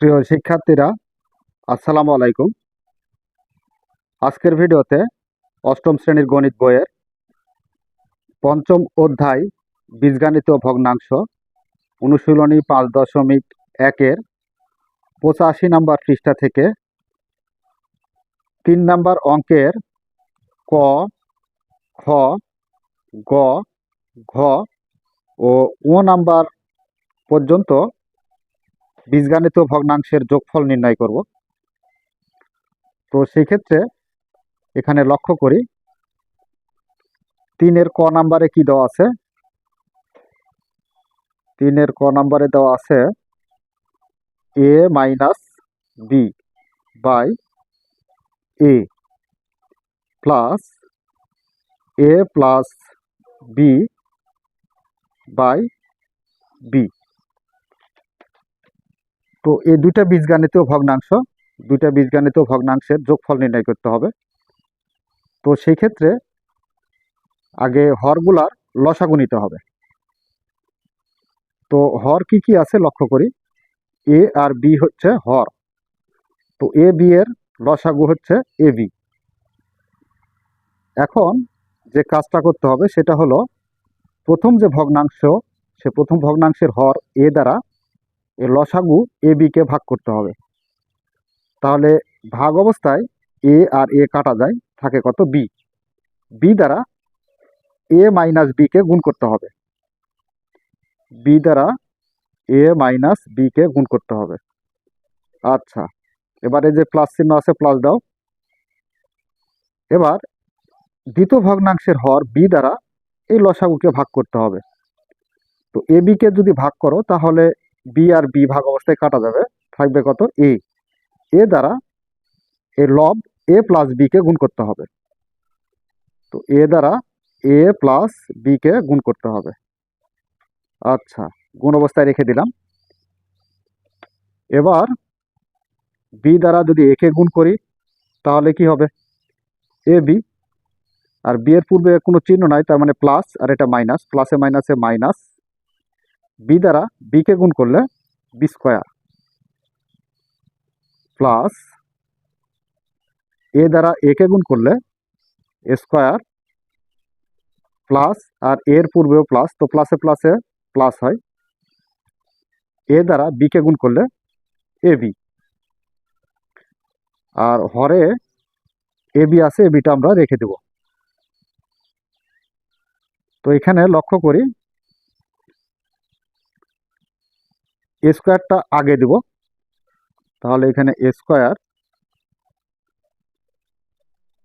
প্রিয় শিক্ষার্থীরা, আসসালামু আলাইকুম। আজকের ভিডিওতে অষ্টম শ্রেণির গণিত বইয়ের পঞ্চম অধ্যায় বীজগাণিত ভগ্নাংশ অনুশীলনী পাঁচ দশমিক একের পঁচাশি নাম্বার পৃষ্ঠা থেকে তিন নম্বর অঙ্কের ক, খ, গ, ঘ ও ও নাম্বার পর্যন্ত বীজগাণিত ভগ্নাংশের যোগফল নির্ণয় করব। তো সেই ক্ষেত্রে এখানে লক্ষ্য করি, তিনের ক নাম্বারে কি দেওয়া আছে? তিনের ক নাম্বারে দেওয়া আছে A minus B by A plus A plus B by B. তো এই দুইটা বীজগাণিতীয় ভগ্নাংশ, দুইটা বীজগাণিতীয় ভগ্নাংশের যোগফল নির্ণয় করতে হবে। তো সেই ক্ষেত্রে আগে হরগুলার লসাগু নিতে হবে। তো হর কি কি আছে লক্ষ্য করি? এ আর বি হচ্ছে হর। তো এ বি এর লসাগু হচ্ছে এ বি। এখন যে কাজটা করতে হবে সেটা হলো প্রথম যে ভগ্নাংশ, সে প্রথম ভগ্নাংশের হর এ দ্বারা লসাগু এ বিকে ভাগ করতে হবে। তাহলে ভাগ অবস্থায় এ আর এ কাটা যায়, থাকে কত? বি। বি দ্বারা এ মাইনাস বিকে গুণ করতে হবে। বি দ্বারা এ মাইনাস বিকে গুণ করতে হবে। আচ্ছা এবারে যে প্লাস চিহ্ন আছে, প্লাস দাও। এবার দ্বিতীয় ভগ্নাংশের হর বি দ্বারা এই লসাগুকে ভাগ করতে হবে। তো এ বিকে যদি ভাগ করো, তাহলে বি আর বি ভাগ অবস্থায় কাটা যাবে, থাকবে কত? এ। এ দ্বারা এ লব এ প্লাস বিকে গুণ করতে হবে। তো এ দ্বারা এ প্লাস বিকে গুণ করতে হবে। আচ্ছা গুণ অবস্থায় রেখে দিলাম। এবার বি দ্বারা যদি একে গুণ করি, তাহলে কি হবে? এ বি। আর বি এর পূর্বে কোনো চিহ্ন নাই, তার মানে প্লাস, আর এটা মাইনাস, প্লাসে মাইনাসে মাইনাস। বি দ্বারা বিকে গুণ করলে বি স্কোয়ার প্লাস এ দ্বারা একে গুণ করলে এ স্কোয়ার প্লাস আর এর পূর্বেও প্লাস তো প্লাসে প্লাসে প্লাস হয়। এ দ্বারা বিকে গুণ করলে এ B R Hare A B আছে এ বিটা আমরা রেখে দেব। তো এখানে লক্ষ্য করি এ স্কোয়ারটা আগে দেব। তাহলে এখানে এ স্কোয়ার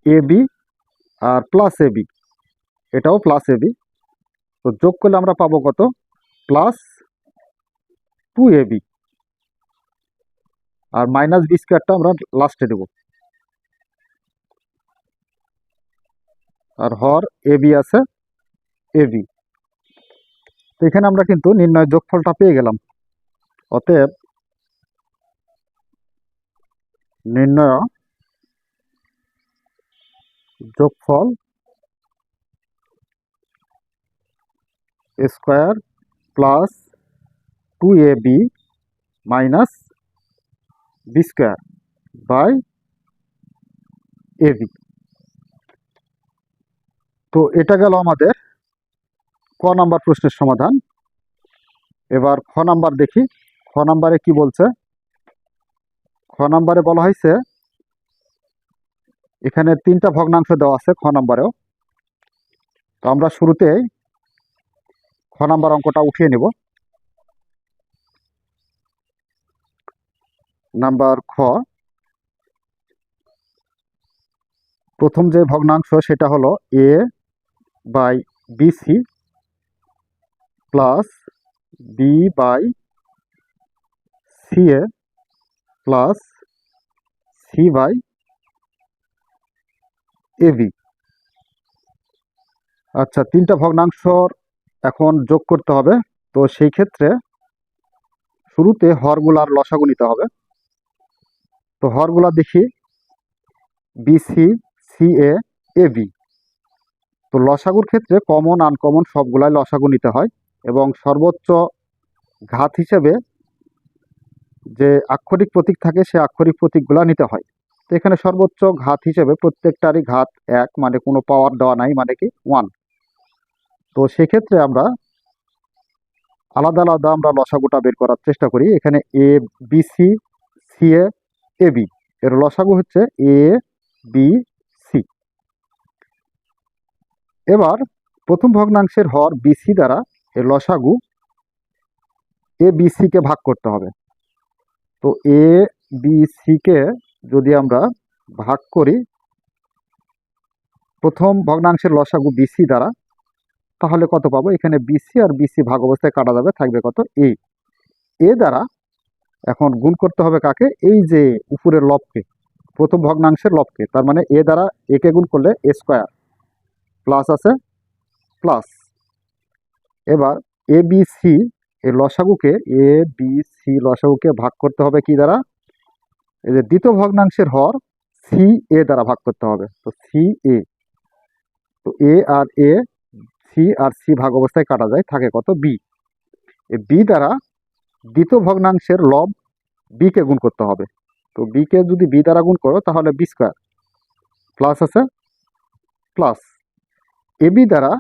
এ বি আর প্লাস এ বি। এটাও প্লাস এ বি। তো যোগ করলে আমরা পাবো কত? Plus two A B. R minus B স্কোয়ারটা আমরা লাস্টে দেব। আর হর এ বি আছে এ বি। তো এখানে আমরা কিন্তু নির্ণয় যোগফলটা পেয়ে গেলাম। অতএব নির্ণয় যোগফল square plus two A B minus B square by A B. তো এটা গেল আমাদের ক নাম্বার প্রশ্নের সমাধান। এবার খ নাম্বার দেখি। খ নাম্বারে কি বলছে? খ নাম্বারে বলা হয়েছে, এখানে তিনটা ভগ্নাংশ দেওয়া আছে খ নাম্বারেও। তো আমরা শুরুতেই খ নাম্বার অঙ্কটা উঠিয়ে নিব। নাম্বার খ, প্রথম যে ভগ্নাংশ সেটা হলো A by BC plus B by C A plus C by AB আচ্ছা তিনটা ভগ্নাংশর এখন যোগ করতে হবে। তো সেই ক্ষেত্রে শুরুতে হরগুলার লসাগু নিতে হবে। তো হরগুলা দেখি। BC C A A B তো লসাগুর ক্ষেত্রে কমন আনকমন সবগুলাই লসাগু নিতে হয় এবং সর্বোচ্চ ঘাত হিসেবে যে আক্ষরিক প্রতীক থাকে, সে আক্ষরিক প্রতীকগুলো নিতে হয়। তো এখানে সর্বোচ্চ ঘাত হিসেবে প্রত্যেকটারই ঘাত এক মানে কোনো পাওয়ার দেওয়া নাই মানে কি ওয়ান তো সেক্ষেত্রে আমরা আলাদা আলাদা আমরা লসাগুটা বের করার চেষ্টা করি। এখানে A B C C A A B এর লসাগু হচ্ছে এ বি সি এবার প্রথম ভগ্নাংশের হর বিসি দ্বারা এর লসাগু এ বি কে ভাগ করতে হবে। তো এ বি কে যদি আমরা ভাগ করি, প্রথম ভগ্নাংশের লসাগু বিসি দ্বারা, তাহলে কত পাবো? এখানে বিসি আর বিসি ভাগ অবস্থায় কাটা যাবে, থাকবে কত এ এ দ্বারা এখন গুণ করতে হবে কাকে? এই যে উপরের লবকে, প্রথম ভগ্নাংশের লবকে, তার মানে এ দ্বারা একে গুণ করলে এ স্কোয়ার প্লাস আছে প্লাস এবার এ বি সি এই লসাগুকে এ বি সি লসাগুকে ভাগ করতে হবে কি দ্বারা? এই যে দ্বিতীয় ভগ্নাংশের হর সি এ দ্বারা ভাগ করতে হবে। তো সি এ তো এ আর এ সি আর সি ভাগ অবস্থায় কাটা যায়। থাকে কত? বি এই বি দ্বারা দ্বিতীয় ভগ্নাংশের লব বি কে গুণ করতে হবে। তো বি কে যদি বি দ্বারা গুণ করো, তাহলে বি স্কোয়ার প্লাস আছে? প্লাস এ বি দ্বারা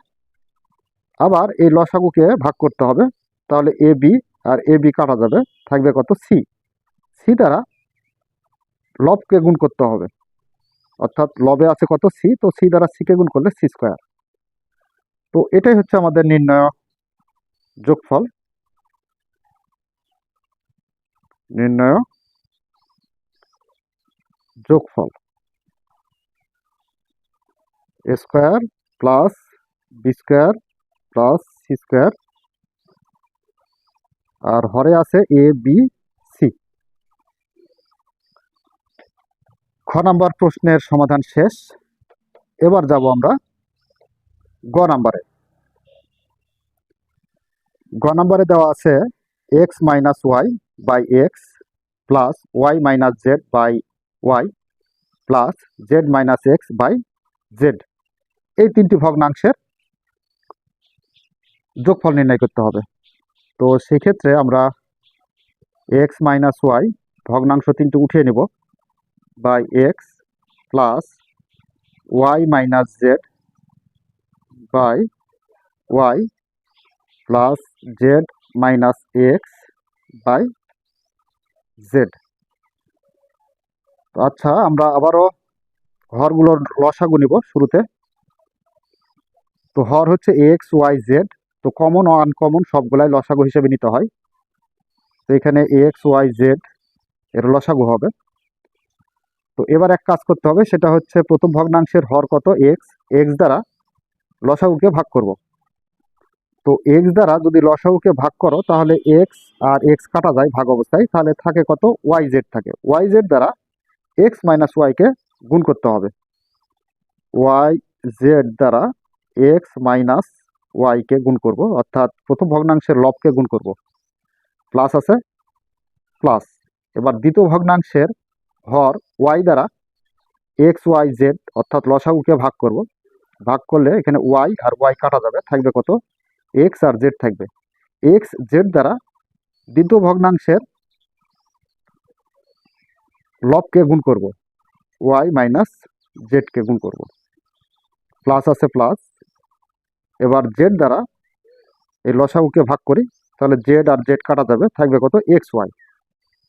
আবার এই লসাগুকে ভাগ করতে হবে। তাহলে এ বি আর এ বি কাটা যাবে। থাকবে কত? সি সি দ্বারা লবকে গুণ করতে হবে। অর্থাৎ লবে আছে কত? সি তো সি দ্বারা সিকে গুণ করলে সি স্কোয়ার তো এটাই হচ্ছে আমাদের নির্ণয় যোগফল। নির্ণয় যোগফল। Square plus B square plus C square আর হরে আছে এ বি সি খ নাম্বার প্রশ্নের সমাধান শেষ। এবার যাব আমরা গ নাম্বারে। গ নাম্বারে দেওয়া আছে X minus Y by X plus Y minus Z by Y plus Z minus X by Z এই তিনটি ভগ্নাংশের যোগফল নির্ণয় করতে হবে। তো সেক্ষেত্রে আমরা এক্স মাইনাস ওয়াই ভগ্নাংশ তিনটি উঠিয়ে নেব by X plus Y minus Z by Y plus Z minus X by Z আচ্ছা আমরা আবারও হরগুলোর লসাগু নিব শুরুতে। তো হর হচ্ছে এক্স ওয়াই জেড তো কমন ও আনকমন সবগুলাই লসাগু হিসেবে নিতে হয়। তো এখানে এক্স ওয়াই জেড এর লসাগু হবে। তো এবার এক কাজ করতে হবে, সেটা হচ্ছে প্রথম ভগ্নাংশের হর কত? এক্স এক্স দ্বারা লসাগুকে ভাগ করব। তো এক্স দ্বারা যদি লসাগুকে ভাগ করো, তাহলে এক্স আর এক্স কাটা যায় ভাগ অবস্থায়, তাহলে থাকে কত? ওয়াই জেড থাকে। ওয়াই জেড দ্বারা এক্স মাইনাস ওয়াইকে গুণ করতে হবে। ওয়াই জেড দ্বারা এক্স মাইনাস ওয়াইকে গুণ করব? অর্থাৎ প্রথম ভগ্নাংশের লবকে গুণ করব? প্লাস আছে? প্লাস এবার দ্বিতীয় ভগ্নাংশের হর ওয়াই দ্বারা এক্স ওয়াই জেড অর্থাৎ লসাগুকে ভাগ করব। ভাগ করলে এখানে ওয়াই আর ওয়াই কাটা যাবে। থাকবে কত? এক্স আর জেড থাকবে। এক্স জেড দ্বারা দ্বিতীয় ভগ্নাংশের লবকে গুণ করব? ওয়াই মাইনাস জেডকে গুণ করব। প্লাস আছে প্লাস এবার জেড দ্বারা এই লসাগুকে ভাগ করি, তাহলে জেড আর জেড কাটা যাবে, থাকবে কত এক্স ওয়াই।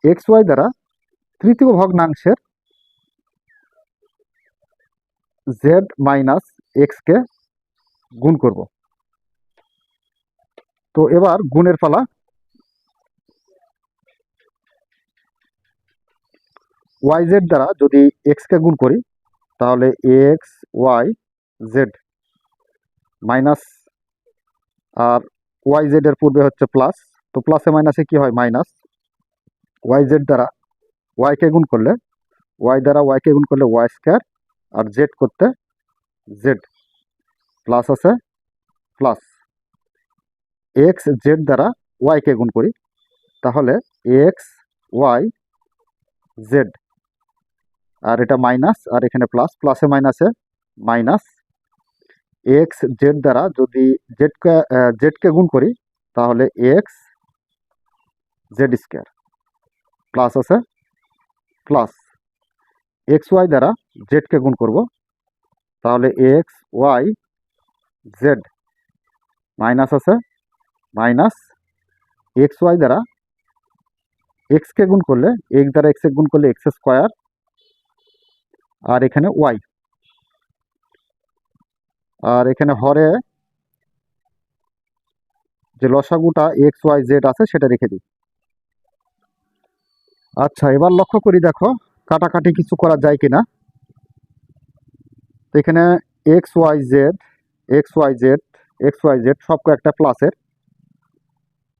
এক্স ওয়াই দ্বারা তৃতীয় ভগ্নাংশের জেড মাইনাস এক্সকে গুণ করব। তো এবার গুণের পালা। ওয়াই জেড দ্বারা যদি এক্সকে গুণ করি, তাহলে এক্স ওয়াই জেড মাইনাস আর ওয়াই জেড এর পূর্বে হচ্ছে প্লাস। তো প্লাসে মাইনাসে কি হয়? মাইনাস ওয়াই জেড দ্বারা ওয়াইকে গুণ করলে ওয়াই দ্বারা ওয়াইকে গুণ করলে ওয়াই স্কোয়ার আর জেড করতে জেড। প্লাস আছে প্লাস। এক্স জেড দ্বারা ওয়াইকে গুণ করি, তাহলে এক্স ওয়াই জেড। আর এটা মাইনাস, আর এখানে প্লাস, প্লাসে মাইনাসে মাইনাস এক্স জেড দ্বারা যদি জেডকে জেডকে গুণ করি, তাহলে এক্স জেড স্কোয়ার প্লাস আছে প্লাস এক্স ওয়াই দ্বারা জেডকে গুণ করব, তাহলে এক্স ওয়াই জেড মাইনাস আছে মাইনাস এক্স ওয়াই দ্বারা এক্সকে গুণ করলে এক্স দ্বারা এক্সে গুণ করলে এক্স স্কোয়ার আর এখানে ওয়াই আর এখানে হরে যে লসাগুটা এক্স, ওয়াই, জেড আছে, সেটা রেখে দিই। আচ্ছা এবার লক্ষ্য করি, দেখো, কাটাকাটি কিছু করা যায় কিনা। তো এখানে X, Y, Z, X, Y, Z, X, Y, Z সব একটা প্লাসের।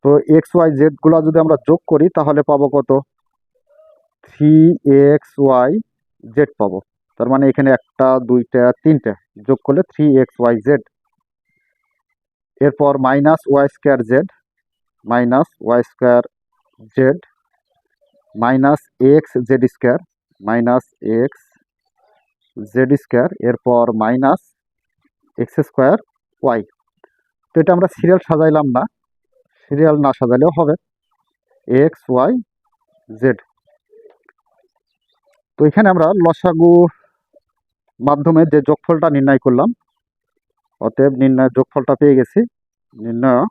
তো এক্স, ওয়াই জেডগুলো যদি আমরা যোগ করি, তাহলে পাবো কত? থ্রি এক্স, ওয়াই, জেড পাবো। তার মানে এখানে একটা, দুইটা, তিনটে যোগ করলে থ্রি এক্স ওয়াই জেড এরপর minus Y square Z minus Y square Z minus X Z square minus X Z square এরপর মাইনাস এক্স স্কোয়ার ওয়াই তো এটা আমরা সিরিয়াল সাজাইলাম না সিরিয়াল না সাজালেও হবে। এক্স ওয়াই জেড তো এখানে আমরা লসাগু মাধ্যমে যে যোগফলটা নির্ণয় করলাম, অতএব নির্ণয় যোগফলটা পেয়ে গেছি। নির্ণয়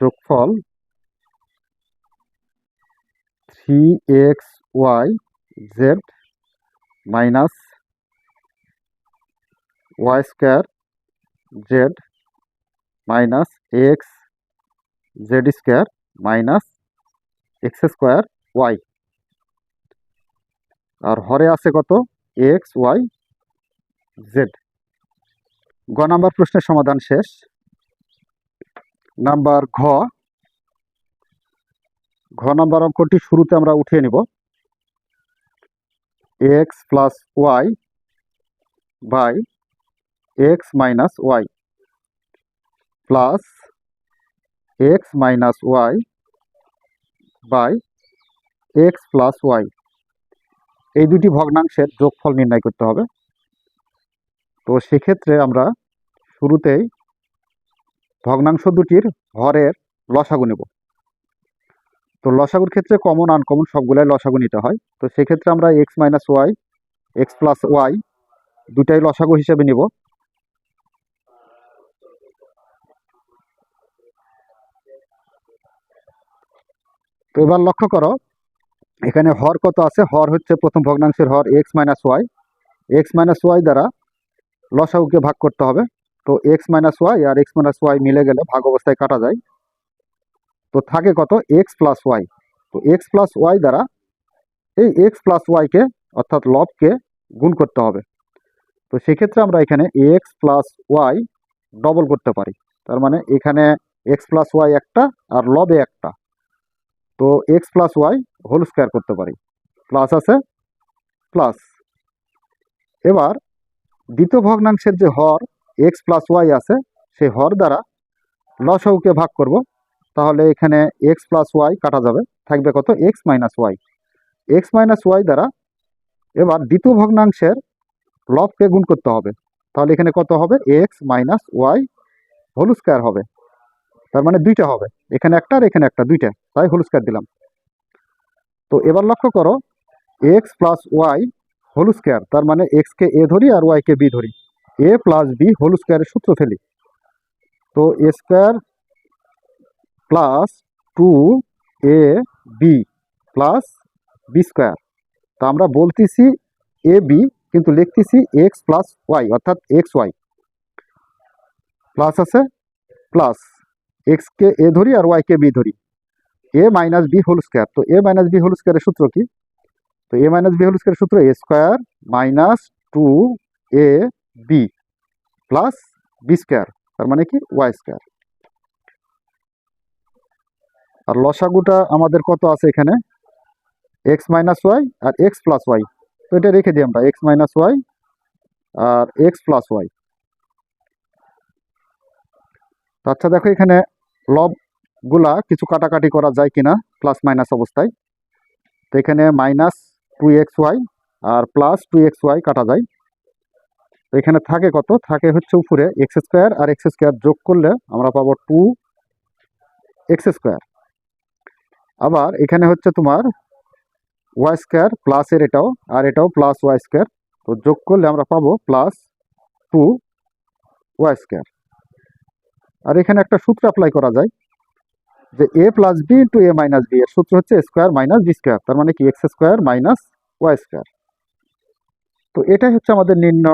যোগফল three X Y Z minus Y square Z minus X Z square minus X square Y আর হরে আছে কত? এক্স ওয়াই জেড গ নাম্বার প্রশ্নের সমাধান শেষ। নাম্বার ঘ। ঘ নাম্বার অঙ্কটি শুরুতে আমরা উঠিয়ে নিব। X plus Y by X minus Y plus X minus Y by X plus Y এই দুটি ভগ্নাংশের যোগফল নির্ণয় করতে হবে। তো সেক্ষেত্রে আমরা শুরুতেই ভগ্নাংশ দুটির হরের লসাগু নেব। তো লসাগুর ক্ষেত্রে কমন আনকমন সবগুলাই লসাগু নিতে হয়। তো সেক্ষেত্রে আমরা X minus Y X plus Y দুটাই লসাগু হিসেবে নিব। তো এবার লক্ষ্য করো এখানে হর কত আছে? হর হচ্ছে প্রথম ভগ্নাংশের হর X minus Y X minus Y দ্বারা লসাগুকে ভাগ করতে হবে। তো এক্স মাইনাস ওয়াই আর এক্স মাইনাস ওয়াই মিলে গেলে ভাগ অবস্থায় কাটা যায়। তো থাকে কত? এক্স প্লাস ওয়াই তো এক্স প্লাস ওয়াই দ্বারা এই এক্স প্লাস ওয়াইকে অর্থাৎ লবকে গুণ করতে হবে। তো সেক্ষেত্রে আমরা এখানে এক্স প্লাস ওয়াই ডবল করতে পারি। তার মানে এখানে এক্স প্লাস ওয়াই একটা আর লবে একটা। তো X plus Y whole square করতে পারি। প্লাস আছে প্লাস এবার দ্বিতীয় ভগ্নাংশের যে হর এক্স প্লাস ওয়াই আছে, সেই হর দ্বারা লসউকে ভাগ করব। তাহলে এখানে এক্স প্লাস ওয়াই কাটা যাবে। থাকবে কত? X minus Y X minus Y দ্বারা এবার দ্বিতীয় ভগ্নাংশের লবকে গুণ করতে হবে। তাহলে এখানে কত হবে? X minus Y whole square হবে। তার মানে দুইটা হবে। এখানে একটা আর এখানে একটা, দুইটা। তাই হোল স্কোয়ার দিলাম। তো এবার লক্ষ্য করো X plus Y whole square তার মানে এক্সকে এ ধরি আর ওয়াইকে বি ধরি। এ প্লাস বি হোল স্কোয়ারের সূত্র ফেলি তো A square plus two A B plus B square তা আমরা বলতেছি এ বি কিন্তু লিখতেছি এক্স প্লাস ওয়াই অর্থাৎ এক্স ওয়াই প্লাস আছে প্লাস এক্সকে এ ধরি আর ওয়াইকে বি ধরি। A minus B whole square তো এ মাইনাস বি হোল স্কোয়ারের সূত্র কি? তো এ মাইনাস বি হোল স্কোয়ারের সূত্র A square minus two A B plus B square তার মানে কি? ওয়াই স্কোয়ার আর লসাগুটা আমাদের কত আছে এখানে? এক্স মাইনাস ওয়াই আর এক্স প্লাস ওয়াই তো এটা রেখে দিই আমরা। এক্স মাইনাস ওয়াই আর এক্স প্লাস ওয়াই আচ্ছা দেখো এখানে লবগুলা কিছু কাটাকাটি করা যায় কিনা প্লাস মাইনাস অবস্থায়। তো এখানে মাইনাস টু এক্স ওয়াই আর প্লাস টু এক্স ওয়াই কাটা যায়। তো এখানে থাকে কত? থাকে হচ্ছে উপরে এক্স স্কোয়ার আর এক্স স্কোয়ার যোগ করলে আমরা পাবো টু এক্স স্কোয়ার আবার এখানে হচ্ছে তোমার ওয়াই স্কোয়ার প্লাসের এটাও আর এটাও প্লাস ওয়াই স্কোয়ার তো যোগ করলে আমরা পাবো প্লাস টু ওয়াই স্কোয়ার আর এখানে একটা সূত্র অ্যাপ্লাই করা যায়। যে a plus b into a minus b এর সূত্র হচ্ছে স্কোয়ার মাইনাস বি স্কোয়ার তার মানে কি? X square minus y square তো এটাই হচ্ছে আমাদের নিম্ন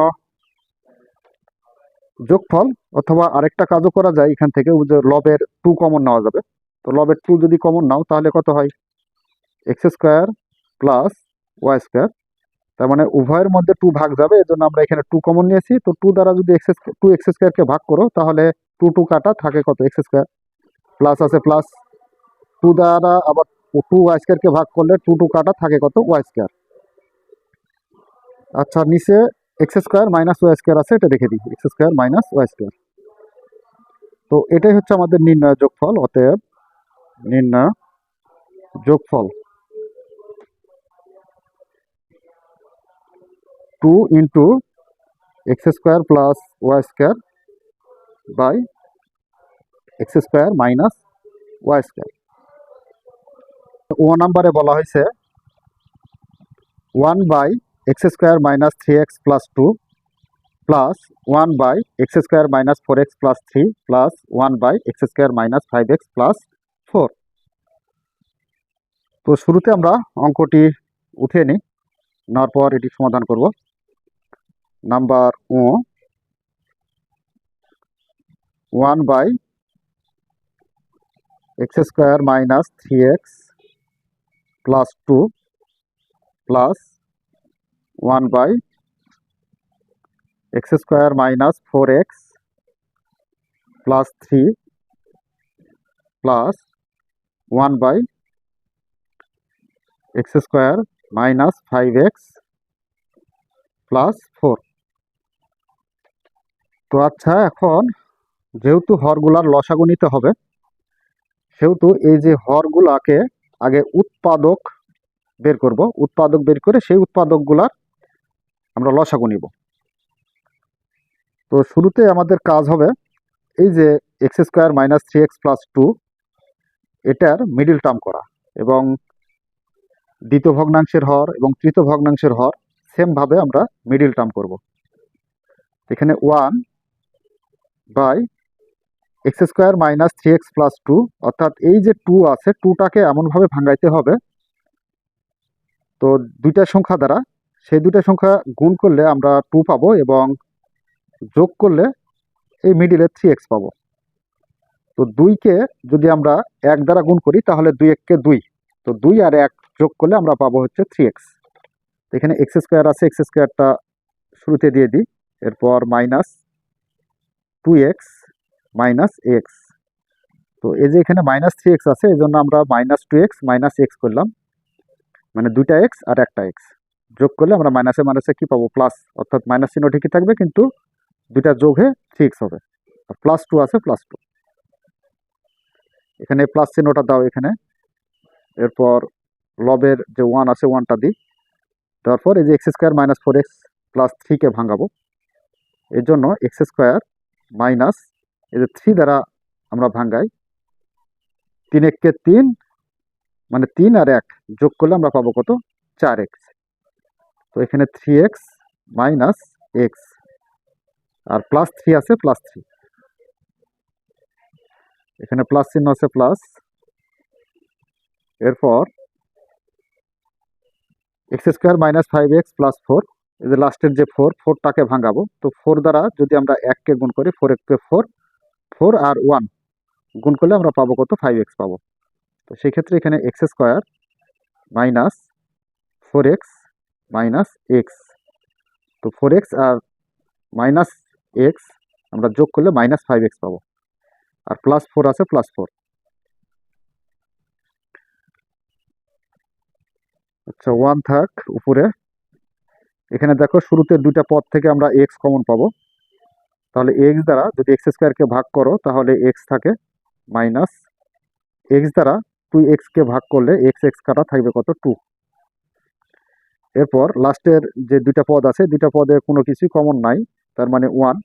যোগফল, অথবা আরেকটা কাজও করা যায় এখান থেকে লবের টু কমন নেওয়া যাবে। তো লবের টু যদি কমন নাও, তাহলে কত হয়? X square plus y square তার মানে উভয়ের মধ্যে টু ভাগ যাবে, এর জন্য আমরা এখানে টু কমন নিয়েছি। তো টু দ্বারা যদি এক্স টু এক্স স্কোয়ারকে ভাগ করো, তাহলে টু টু কাটা থাকে কত? এক্স স্কোয়ার প্লাস আছে, প্লাস টু দ্বারা আবার টু ওয়াই স্কোয়ারকে ভাগ করলে টু টু কাটা থাকে কত? ওয়াই স্কোয়ার আচ্ছা নিচে x square minus y square আছে, এটা দেখে দিই। X square minus y square তো এটাই হচ্ছে আমাদের নির্ণয় যোগফল, অতএব নির্ণয় যোগফল। Two into x square plus y square by x square minus y square. ও নাম্বারে বলা হয়েছে one by x square minus three x plus two plus one by x square minus four x plus three plus one by x square minus five x plus four. তো শুরুতে আমরা অঙ্কটি উঠিয়ে নিই, নেওয়ার পর এটি সমাধান করব। Number O. One by x square minus three x plus two plus one by x square minus four x plus three plus one by x square minus five x plus four. তো আচ্ছা এখন যেহেতু হরগুলার লসাগু নিতে হবে সেহেতু এই যে হরগুলাকে আগে উৎপাদক বের করব, উৎপাদক বের করে সেই উৎপাদকগুলার আমরা লসাগু নিব। তো শুরুতে আমাদের কাজ হবে এই যে x square minus three x plus two, এটার মিডিল টার্ম করা এবং দ্বিতীয় ভগ্নাংশের হর এবং তৃতীয় ভগ্নাংশের হর সেমভাবে আমরা মিডিল টার্ম করব। এখানে one by x square minus three x plus two, অর্থাৎ এই যে টু আছে, টুটাকে এমনভাবে ভাঙাইতে হবে। তো দুইটা সংখ্যা দ্বারা, সেই দুইটা সংখ্যা গুণ করলে আমরা টু পাবো এবং যোগ করলে এই মিডিলে থ্রি এক্স পাবো। তো দুইকে যদি আমরা এক দ্বারা গুণ করি, তাহলে দুই এককে দুই। তো দুই আর এক যোগ করলে আমরা পাবো হচ্ছে থ্রি এক্স। এখানে এক্স স্কোয়ার আছে, এক্স স্কোয়ারটা শুরুতে দিয়ে দিই, এরপর minus two x minus x. তো এই যে এখানে মাইনাস থ্রি এক্স আছে এই জন্য আমরা minus two x minus x করলাম। মানে দুইটা এক্স আর একটা এক্স। যোগ করলে আমরা মাইনাসে মাইনাসে কি পাবো? প্লাস, অর্থাৎ মাইনাস চিহ্ন ঠিকই থাকবে, কিন্তু দুইটা যোগ হয়ে থ্রি এক্স হবে। আর প্লাস টু আছে, প্লাস টু। এখানে প্লাস চিহ্নটা দাও এখানে। এরপর লবের যে ওয়ান আছে, ওয়ানটা দিই। তারপর এই যে x square minus four x plus থ্রিকে ভাঙাবো। এর জন্য এক্স স্কোয়ার মাইনাস এই যে থ্রি দ্বারা আমরা ভাঙ্গাই, তিন এককে তিন মানে তিন আর এক যোগ করলে আমরা পাবো কত? চার এক্স তো এখানে থ্রি এক্স মাইনাস এক্স আর প্লাস থ্রি আছে প্লাস থ্রি এখানে প্লাস চিহ্ন আছে প্লাস এরপর x square minus five x plus four এই যে লাস্টের যে ফোর ফোরটাকে ভাঙাবো। তো ফোর দ্বারা যদি আমরা এককে গুণ করি ফোর এককে ফোর ফোর আর ওয়ান। গুণ করলে আমরা পাবো কত? ফাইভ এক্স পাবো। তো সেই ক্ষেত্রে এখানে x square minus four x minus x তো ফোর এক্স আর মাইনাস এক্স আমরা যোগ করলে মাইনাস ফাইভ এক্স পাবো। আর প্লাস ফোর আছে প্লাস ফোর আচ্ছা ওয়ান থাক উপরে। এখানে দেখো শুরুতে দুইটা পদ থেকে আমরা এক্স কমন পাবো। তাহলে এক্স দ্বারা যদি এক্স স্কোয়ারকে ভাগ করো, তাহলে এক্স থাকে মাইনাস এক্স দ্বারা টু এক্সকে ভাগ করলে এক্স এক্স কাটা থাকবে কত টু এরপর লাস্টের যে দুইটা পদ আছে, দুইটা পদে কোনো কিছুই কমন নাই, তার মানে ওয়ান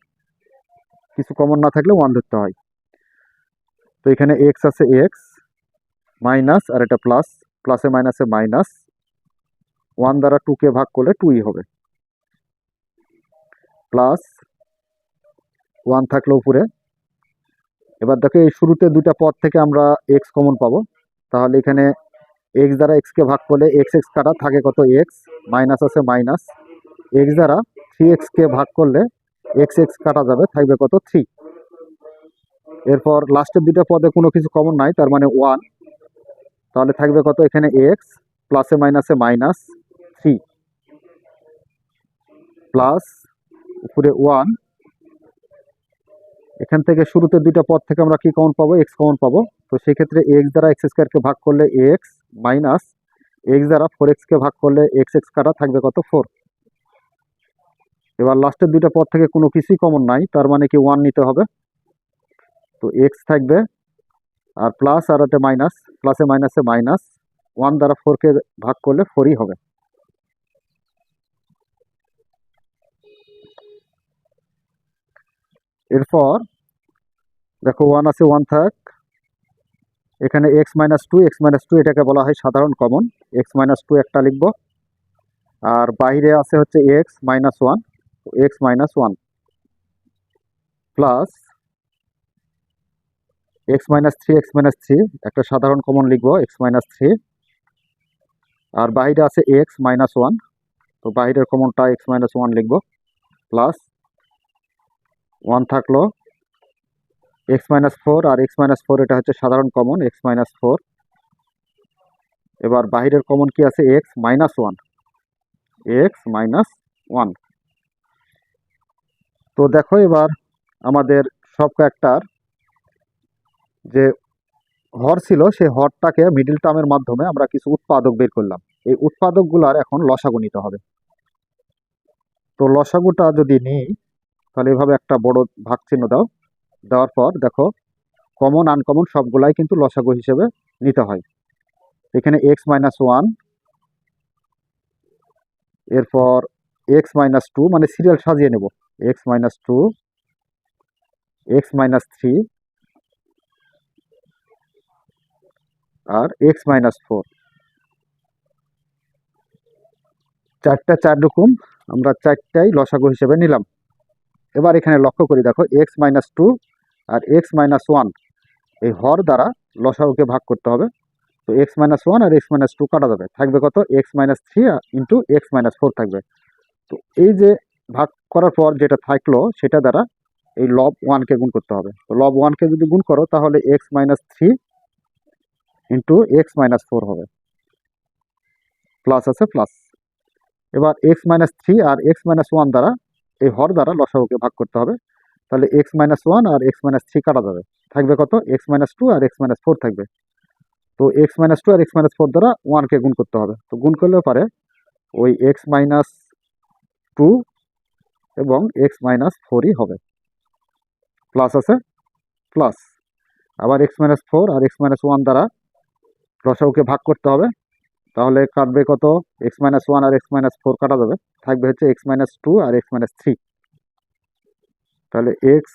কিছু কমন না থাকলে ওয়ান ধরতে হয়। তো এখানে এক্স আছে এক্স মাইনাস আর এটা প্লাস প্লাসে মাইনাসে মাইনাস ওয়ান দ্বারা টুকে ভাগ করলে টুই হবে। প্লাস ওয়ান থাকল উপরে। এবার দেখো, এই শুরুতে দুইটা পদ থেকে আমরা এক্স কমন পাবো। তাহলে এখানে এক্স দ্বারা এক্সকে ভাগ করলে এক্স এক্স কাটা থাকে কত এক্স মাইনাস আছে মাইনাস এক্স দ্বারা থ্রি এক্সকে ভাগ করলে এক্স এক্স কাটা যাবে, থাকবে কত থ্রি এরপর লাস্টের দুটো পদে কোনো কিছু কমন নাই, তার মানে ওয়ান তাহলে থাকবে কত এখানে এক্স প্লাসে মাইনাসে মাইনাস থ্রি প্লাস উপরে ওয়ান এখান থেকে শুরুতে দুইটা পদ থেকে আমরা কি কমন পাবো? এক্স কমন পাবো। তো সেক্ষেত্রে এক্স দ্বারা এক্স স্কোয়ারকে ভাগ করলে এক্স মাইনাস এক্স দ্বারা ফোর এক্সকে ভাগ করলে এক্স এক্স কাটা থাকবে কত? ফোর এবার লাস্টের দুইটা পদ থেকে কোনো কিছুই কমন নাই, তার মানে কি ওয়ান নিতে হবে। তো এক্স থাকবে, আর প্লাস আর একটা মাইনাস প্লাসে মাইনাসে মাইনাস ওয়ান দ্বারা ফোরকে ভাগ করলে ফোরই হবে। এরপর দেখো ওয়ান আছে ওয়ান থাক এখানে x minus two x minus two এটাকে বলা হয় সাধারণ কমন এক্স মাইনাস টু একটা লিখব আর বাইরে আছে হচ্ছে x minus one x minus one plus x minus three x minus three একটা সাধারণ কমন লিখব এক্স মাইনাস থ্রি আর বাইরে আছে এক্স মাইনাস ওয়ান তো বাইরের কমনটা এক্স মাইনাস ওয়ান লিখব প্লাস ওয়ান থাকল। এক্স মাইনাস ফোর আর এক্স মাইনাস ফোর, এটা হচ্ছে সাধারণ কমন এক্স মাইনাস ফোর। এবার বাহিরের কমন কি আছে? X minus one. X minus one. তো দেখো এবার আমাদের সব কয়েকটার যে হর ছিল, সেই হরটাকে মিডিল টার্মের মাধ্যমে আমরা কিছু উৎপাদক বের করলাম। এই উৎপাদকগুলার এখন লসাগু নিতে হবে। তো লসাগুটা যদি নিই তাহলে এভাবে একটা বড় ভাগ চিহ্ন দাও। দেওয়ার পর দেখো কমন আনকমন সবগুলাই কিন্তু লসাগু হিসেবে নিতে হয়। এখানে এক্স মাইনাস ওয়ান এরপর এক্স মাইনাস টু মানে সিরিয়াল সাজিয়ে নেব। X minus two x minus three আর এক্স মাইনাস ফোর চারটা চার রকম, আমরা চারটাই লসাগু হিসেবে নিলাম। এবার এখানে লক্ষ্য করি দেখো এক্স মাইনাস টু আর এক্স মাইনাস ওয়ান এই হর দ্বারা লসাগুকে ভাগ করতে হবে তো এক্স মাইনাস ওয়ান আর এক্স মাইনাস টু কাটা যাবে থাকবে কত x minus three into x minus four থাকবে তো এই যে ভাগ করার পর যেটা থাকল সেটা দ্বারা এই লব ওয়ানকে গুণ করতে হবে তো লব ওয়ানকে যদি গুণ করো তাহলে x minus three into x minus four হবে প্লাস আছে প্লাস এবার এক্স মাইনাস থ্রি আর এক্স মাইনাস ওয়ান দ্বারা এই হর দ্বারা লসাগুকে ভাগ করতে হবে তাহলে এক্স মাইনাস ওয়ান আর এক্স মাইনাস থ্রি কাটা যাবে থাকবে কত এক্স মাইনাস টু আর এক্স মাইনাস ফোর থাকবে তো এক্স মাইনাস টু আর এক্স মাইনাস ফোর দ্বারা ওয়ানকে গুণ করতে হবে তো গুণ করলেও পারে ওই এক্স মাইনাস টু এবং এক্স মাইনাস ফোরই হবে প্লাস আছে প্লাস আবার এক্স মাইনাস ফোর আর এক্স মাইনাস ওয়ান দ্বারা লসাগুকে ভাগ করতে হবে তাহলে কাটবে কত? এক্স মাইনাস ওয়ান আর এক্স মাইনাস ফোর কাটা যাবে। থাকবে হচ্ছে এক্স মাইনাস টু আর এক্স মাইনাস থ্রি তাহলে এক্স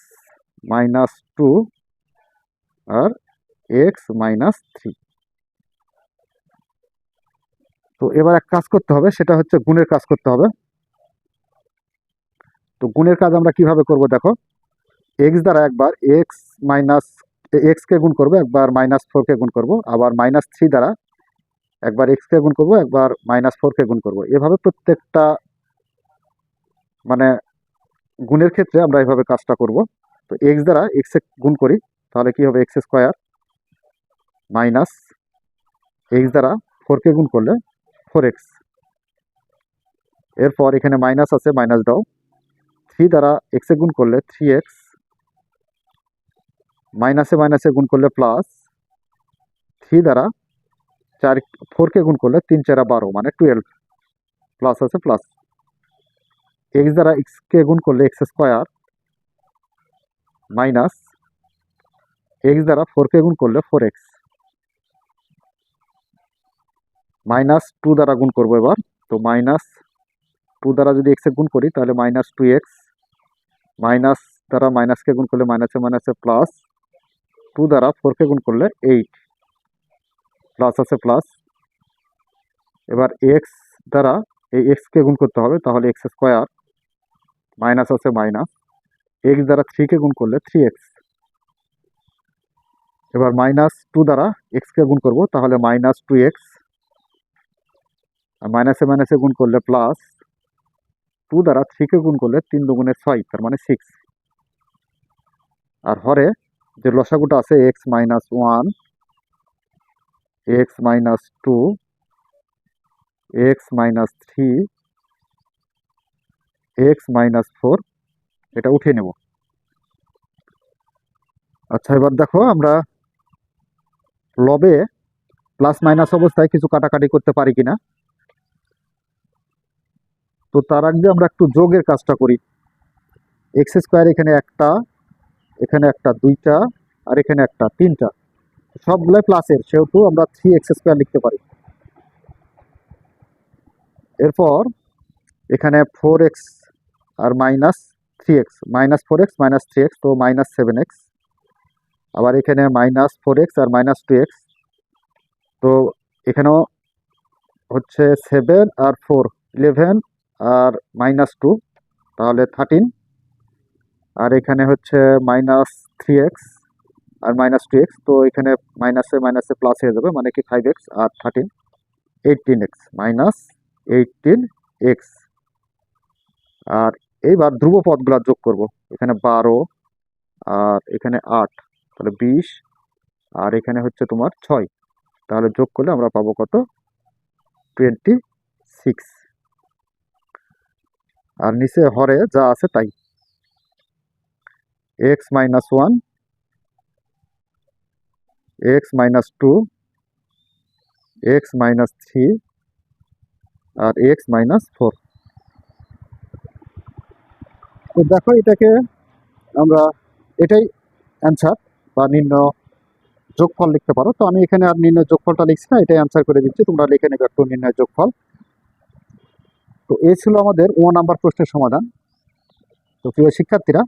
মাইনাস টু আর এক্স মাইনাস থ্রি তো এবার এক কাজ করতে হবে, সেটা হচ্ছে গুণের কাজ করতে হবে। তো গুণের কাজ আমরা কীভাবে করব দেখো? এক্স দ্বারা একবার এক্স মাইনাস এক্সকে গুণ করব, একবার মাইনাস ফোরকে গুণ করব, আবার মাইনাস থ্রি দ্বারা একবার এক্স এক্সকে গুণ করব, একবার মাইনাস ফোরকে গুণ করব। এভাবে প্রত্যেকটা মানে গুণের ক্ষেত্রে আমরা এভাবে কাজটা করব। তো এক্স দ্বারা এক্সে গুণ করি, তাহলে কি হবে এক্স স্কোয়ার মাইনাস এক্স দ্বারা ফোরকে গুণ করলে ফোর এক্স এরপর এখানে মাইনাস আছে মাইনাস দাও। থ্রি দ্বারা এক্স এক্সে গুণ করলে থ্রি এক্স মাইনাসে মাইনাসে গুণ করলে প্লাস থ্রি দ্বারা চার ফোরকে গুণ করলে তিন, চারা বারো মানে টুয়েলভ প্লাস আছে প্লাস এক্স দ্বারা এক্সকে গুণ করলে এক্স স্কোয়ার মাইনাস এক্স দ্বারা ফোরকে গুণ করলে ফোর এক্স মাইনাস টু দ্বারা গুণ করব এবার, তো মাইনাস টু দ্বারা যদি এক্সে গুণ করি, তাহলে মাইনাস টু এক্স মাইনাস দ্বারা মাইনাসকে গুণ করলে মাইনাসে মাইনাসে প্লাস টু দ্বারা ফোরকে গুণ করলে এইট প্লাস আছে প্লাস এবার এক্স দ্বারা এই এক্সকে গুণ করতে হবে, তাহলে এক্স স্কোয়ার মাইনাস আছে মাইনাস এক্স দ্বারা থ্রিকে গুণ করলে থ্রি এক্স এবার মাইনাস টু দ্বারা এক্সকে গুণ করব, তাহলে মাইনাস টু এক্স আর মাইনাসে মাইনাসে গুণ করলে প্লাস টু দ্বারা থ্রিকে গুণ করলে তিন দুগুণে ছয়, তার মানে সিক্স আর হরে যে লসাগুটা আছে x minus one x minus two x minus three x minus four এটা উঠিয়ে নেব। আচ্ছা এবার দেখো আমরা লবে প্লাস মাইনাস অবস্থায় কিছু কাটাকাটি করতে পারি কিনা। তো তার আগে আমরা একটু যোগের কাজটা করি। এক্স স্কোয়ার এখানে একটা এখানে একটা দুইটা, আর এখানে একটা তিনটা। সবগুলোই প্লাসের সেহেতু আমরা থ্রি এক্স স্কোয়ার লিখতে পারি। এরপর এখানে ফোর এক্স আর minus three x minus four x minus three x তো মাইনাস সেভেন এক্স আবার এখানে মাইনাস ফোর এক্স আর মাইনাস টু এক্স তো এখানেও হচ্ছে সেভেন আর ফোর ইলেভেন আর মাইনাস টু তাহলে থার্টিন আর এখানে হচ্ছে মাইনাস থ্রি এক্স আর মাইনাস টু এক্স তো এখানে মাইনাসে মাইনাসে প্লাস হয়ে যাবে মানে কি ফাইভ এক্স আর thirteen eighteen x minus eighteen x আর এইবার ধ্রুব পদগুলো যোগ করব, এখানে বারো আর এখানে আট, তাহলে বিশ, আর এখানে হচ্ছে তোমার ছয়। তাহলে যোগ করলে আমরা পাবো কত? টোয়েন্টি সিক্স আর নিচে হরে যা আছে তাই। X minus one x minus two x minus three আর এক্স মাইনাস ফোর তো দেখো এটাকে আমরা এটাই অ্যান্সার বা নিম্ন যোগফল লিখতে পারো। তো আমি এখানে আর নির্ণয় যোগফলটা লিখছি না, এটাই অ্যান্সার করে দিচ্ছি। তোমরা লিখে নেবে একটু নির্ণয় যোগফল। তো এই ছিল আমাদের ও নাম্বার প্রশ্নের সমাধান। তো প্রিয় শিক্ষার্থীরা,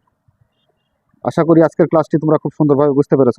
আশা করি আজকের ক্লাসটি তোমরা খুব সুন্দরভাবে বুঝতে পেরেছ।